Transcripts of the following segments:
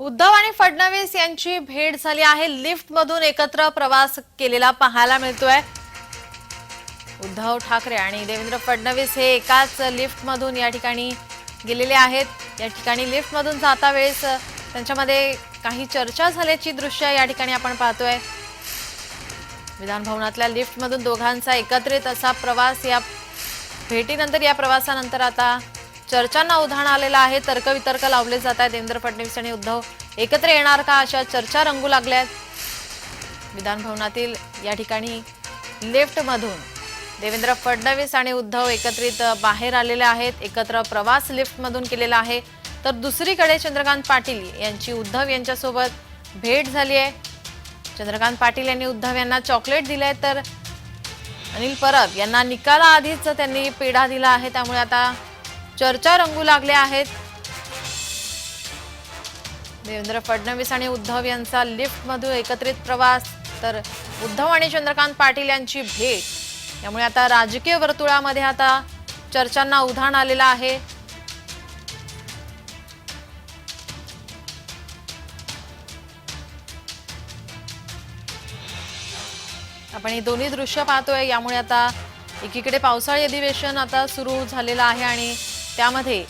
उद्धव आणि फडणवीस यांची भेट झाली आहे. लिफ्ट मधून एकत्र प्रवास केलेला पाहायला मिळतोय. उद्धव ठाकरे आणि देवेंद्र फडणवीस हे एकाच लिफ्ट मधून या ठिकाणी गेलेले आहेत. या ठिकाणी लिफ्ट मधून जाता वेळेस त्यांच्यामध्ये काही चर्चा झाल्याची दृश्य या ठिकाणी आपण पाहतोय. विधान भवनातल्या लिफ्ट मधून दोघांचा एकत्रित असा प्रवास या भेटीनंतर या प्रवासानंतर आता चर्चांना उधाण आलेलं आहे. तर्कवितर्क लावले जात आहेत. देवेंद्र फडणवीस आणि उद्धव एकत्र येणार का अशा चर्चा रंगू लागल्या आहेत? विधानभवनातील या ठिकाणी लिफ्टमधून देवेंद्र फडणवीस आणि उद्धव एकत्रित बाहेर आलेले आहेत. एकत्र प्रवास लिफ्टमधून केलेला आहे. तर दुसरीकडे चंद्रकांत पाटील यांची उद्धव यांच्यासोबत भेट झाली आहे. चंद्रकांत पाटील यांनी उद्धव यांना चॉकलेट दिले तर अनिल परब यांना निकालाआधीच त्यांनी पेढा दिला आहे. त्यामुळे आता चर्चा रंगू लागल्या आहेत. देवेंद्र फडणवीस आणि उद्धव यांचा लिफ्टमधून एकत्रित प्रवास तर उद्धव आणि चंद्रकांत पाटील यांची भेट. त्यामुळे आता राजकीय वर्तुळामध्ये आता चर्चांना उधाण आलेलं आहे. आपण ही दोन्ही दृश्य पाहतोय यामुळे आता एकीकडे पावसाळी अधिवेशन आता सुरू झालेलं आहे आणि त्यामध्ये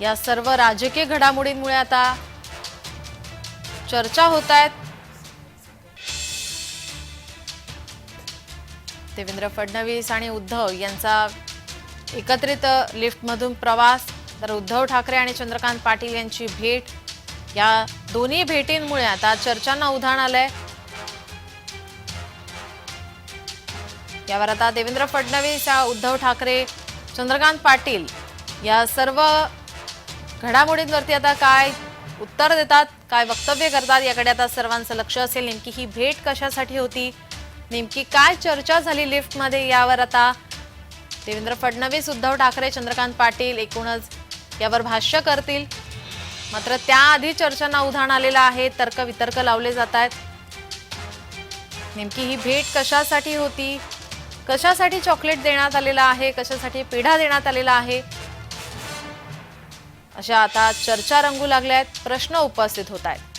या सर्व राजकीय घडामोडींमुळे आता चर्चा होत आहेत. देवेंद्र फडणवीस आणि उद्धव यांचा एकत्रित लिफ्टमधून प्रवास तर उद्धव ठाकरे आणि चंद्रकांत पाटील यांची भेट या दोन्ही भेटींमुळे आता चर्चांना उधाण आलंय. यावर आता देवेंद्र फडणवीस उद्धव ठाकरे चंद्रकांत पाटील या सर्व घडामोडींवरती आता काय उत्तर देतात काय वक्तव्य करतात याकडे आता सर्वांचं लक्ष असेल. नेमकी ही भेट कशासाठी होती? नेमकी काय चर्चा झाली लिफ्टमध्ये? यावर आता देवेंद्र फडणवीस उद्धव ठाकरे चंद्रकांत पाटील एकूणच यावर भाष्य करतील. मात्र त्याआधी चर्चांना उधाण आलेलं आहे तर्क वितर्क लावले जात आहेत. नेमकी ही भेट कशासाठी होती? कशासाठी चॉकलेट देण्यात आलेला आहे? कशासाठी पेढा देण्यात आलेला आहे? अशा आता चर्चा रंगू लागल्या आहेत. प्रश्न उपस्थित होत आहेत.